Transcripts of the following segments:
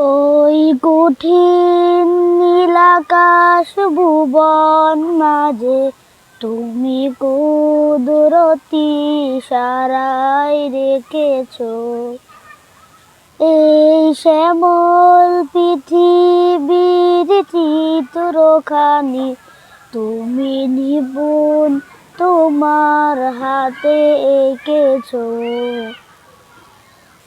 ওই কঠিন নীলাকাশ ভুবন মাঝে তুমি কুদরতি সারাই রেখেছ। এই শ্যামল পৃথিবীর চিত্রখানি তুমি নিপুণ তোমার হাতে এঁকেছো।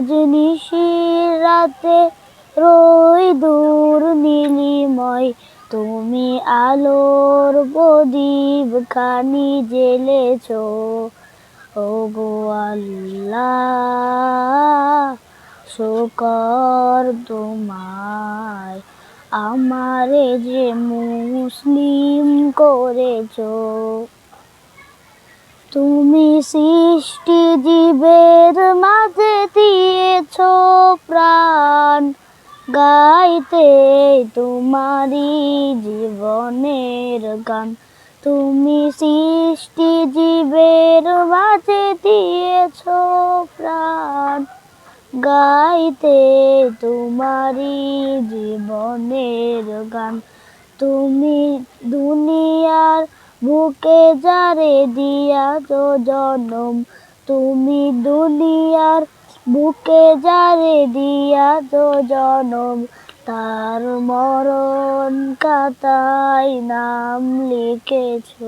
আজ নিশির রাতে রই দূর নীলিময়। তুমি আলোর প্রদীপ খানি জেলেছ ও গো আল্লাহ, শুকর তোমায় আমারে যে মুসলিম করেছ। তুমি সৃষ্টি জীবের মাঝে দিয়েছ প্রাণ। গাইতে তোমারই জীবনের গান। তুমি সৃষ্টি জীবের মাঝে দিয়েছ প্রাণ। গাইতে তোমারই জীবনের গান। তুমি দুনিয়ার বুকে যারে দিয়া তো জনম। তুমি দুনিয়ার বুকে যারে দিয়া তো জনম। তার মরণ কাতায় নাম লিখেছ।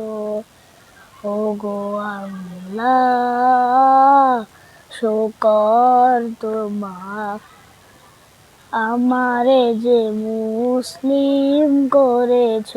ও গো আল্লাহ, শোকর তোমার। আমারে যে মুসলিম করেছ